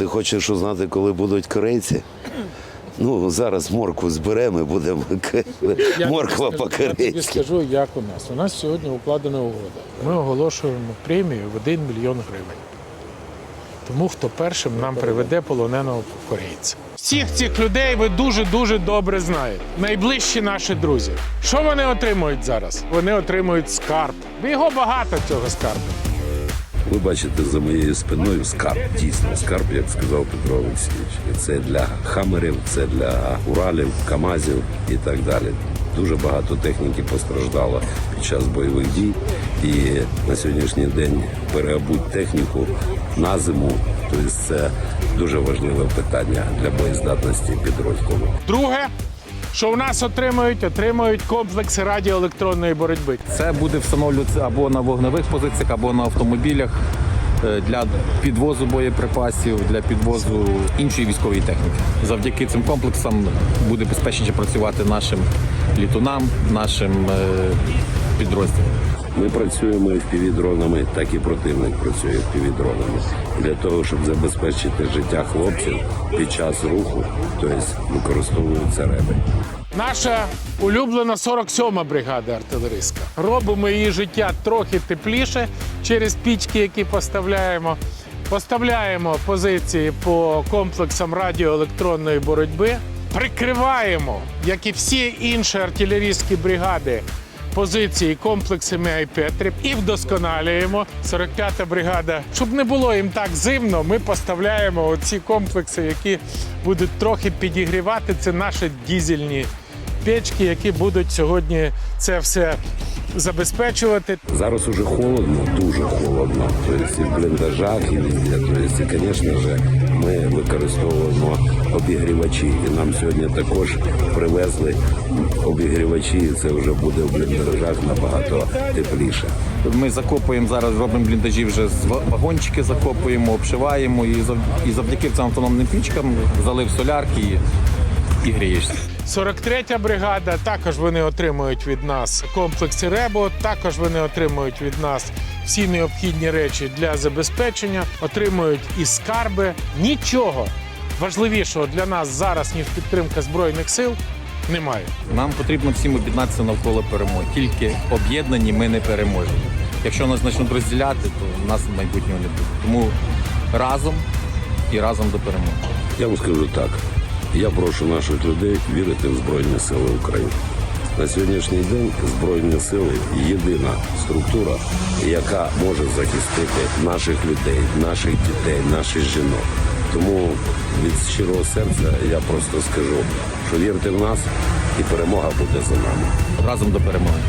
ти хочеш узнати, коли будуть корейці? Ну, зараз моркву зберемо і будемо Я морква тобі скажу- Я тобі скажу, як у нас. У нас сьогодні укладена угода. Ми оголошуємо премію в 1 мільйон гривень. Тому хто першим нам приведе полоненого корейця. Всіх цих людей ви дуже-дуже добре знаєте. Найближчі наші друзі. Що вони отримують зараз? Вони отримують скарб. Його багато цього скарбу. Ви бачите за моєю спиною скарб, дійсно скарб, як сказав Петро Олексійович. Це для хамерів, це для Уралів, Камазів і так далі. Дуже багато техніки постраждало під час бойових дій. І на сьогоднішній день переобуть техніку на зиму. Тобто це дуже важливе питання для боєздатності підрозділу. Друге, що у нас отримують, отримують комплекси радіоелектронної боротьби. Це буде встановлюватися або на вогневих позиціях, або на автомобілях е, для підвозу боєприпасів, для підвозу іншої військової техніки. Завдяки цим комплексам буде безпечніше працювати нашим літунам, нашим підрозділам. Ми працюємо FPV-дронами, так і противник працює FPV-дронами. Для того, щоб забезпечити життя хлопців під час руху, тобто використовуються реби. Наша улюблена 47-ма бригада артилерійська. Робимо її життя трохи тепліше через пічки, які поставляємо. Поставляємо позиції по комплексам радіоелектронної боротьби. Прикриваємо, як і всі інші артилерійські бригади, позиції комплексами Айпетрі і вдосконалюємо 45-та бригада. Щоб не було їм так зимно, ми поставляємо оці комплекси, які будуть трохи підігрівати. Це наші дізельні печки, які будуть сьогодні це все забезпечувати. Зараз уже холодно, дуже холодно. Тобто і в бліндажах, і везде. Тобто, і, звісно ж, ми використовуємо обігрівачі. І нам сьогодні також привезли обігрівачі, і це вже буде в бліндажах набагато тепліше. Ми закопуємо зараз, робимо бліндажі вже з вагончики, закопуємо, обшиваємо і і завдяки цим автономним пічкам залив солярки і, і грієшся. 43-я бригада також вони отримують від нас комплекси РЕБО, також вони отримують від нас всі необхідні речі для забезпечення, отримують і скарби. Нічого важливішого для нас зараз, ніж підтримка збройних сил, немає. Нам потрібно всім об'єднатися навколо перемоги. Тільки об'єднані ми не переможемо. Якщо нас почнуть розділяти, то нас майбутнього не буде. Тому разом і разом до перемоги. Я вам скажу так. Я прошу наших людей вірити в Збройні Сили України. На сьогоднішній день Збройні сили єдина структура, яка може захистити наших людей, наших дітей, наших жінок. Тому від щирого серця я просто скажу, що вірте в нас, і перемога буде за нами. Разом до перемоги.